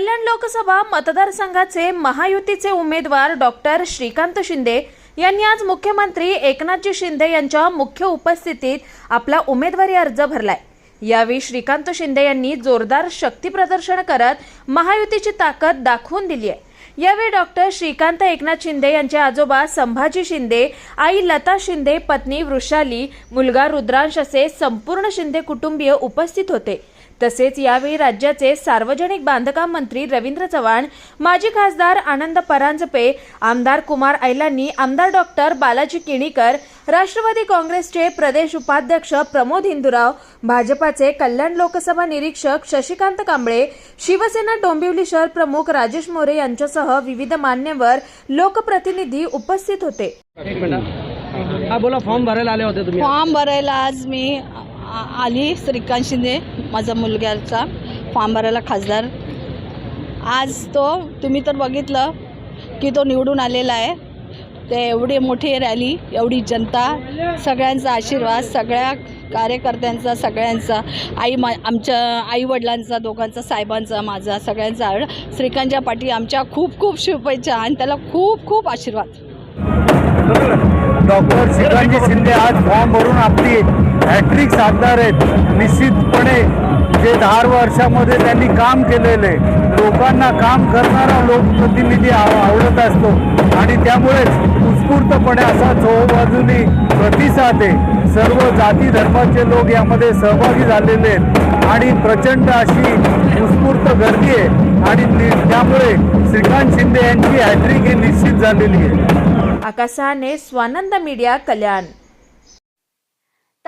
कल्याण लोकसभा मतदारसंघाचे महायुतीचे उमेदवार डॉक्टर श्रीकांत शिंदे यांनी आज मुख्यमंत्री एकनाथजी शिंदे यांच्या मुख्य उपस्थितीत आपला उमेदवारी अर्ज भरलाय. यावेळी श्रीकांत शिंदे यांनी जोरदार शक्ती प्रदर्शन करत महायुतीची ताकद दाखवून दिली आहे. यावेळी डॉक्टर श्रीकांत एकनाथ शिंदे यांचे आजोबा संभाजी शिंदे आई लता शिंदे पत्नी वृषाली मुलगा रुद्रांश असे संपूर्ण शिंदे कुटुंबीय उपस्थित होते. तसेच यावेळी राज्याचे सार्वजनिक बांधकाम मंत्री रवींद्र चव्हाण माजी खासदार आनंद परांजपे आमदार कुमार ऐलांनी आमदार डॉक्टर बालाजी किणीकर राष्ट्रवादी काँग्रेसचे प्रदेश उपाध्यक्ष प्रमोद हिंदुराव भाजपाचे कल्याण लोकसभा निरीक्षक शशिकांत कांबळे शिवसेना डोंबिवली शहर प्रमुख राजेश मोरे यांच्यासह विविध मान्यवर लोकप्रतिनिधी उपस्थित होते. हा बोला फॉर्म भरायला आले होते तुम्ही. फॉर्म भरायला आज मी आली श्रीकांत शिंदे माझा मुलग्याचा फॉर्म भरायला खासदार. आज तो तुम्ही तर बघितलं की तो निवडून आलेला आहे. ते एवढी मोठी रॅली एवढी जनता सगळ्यांचा आशीर्वाद सगळ्या कार्यकर्त्यांचा सगळ्यांचा आई मा आमच्या आईवडिलांचा दोघांचा साहेबांचा माझा सगळ्यांचा आवड. श्रीकांतच्या पाठी आमच्या खूप खूप शुभेच्छा आणि त्याला खूप खूप आशीर्वाद. डॉक्टर श्रीकांतजी शिंदे आज फॉर्म भरून आपली हॅट्रिक साधणार आहेत. निश्चितपणे जे दहा वर्षामध्ये त्यांनी काम केलेले लोकांना काम करणारा लोकप्रतिनिधी आव आवडत असतो. आणि त्यामुळेच उत्स्फूर्तपणे असा चोबाजूनी प्रतिसाद आहे. सर्व जाती धर्माचे लोक यामध्ये सहभागी झालेले आहेत. आणि प्रचंड अशी उत्स्फूर्त गर्दी आहे. आणि त्यामुळे श्रीकांत शिंदे यांची हॅट्रिक ही निश्चित झालेली आहे. आकाशाने स्वानंद मीडिया कल्याण.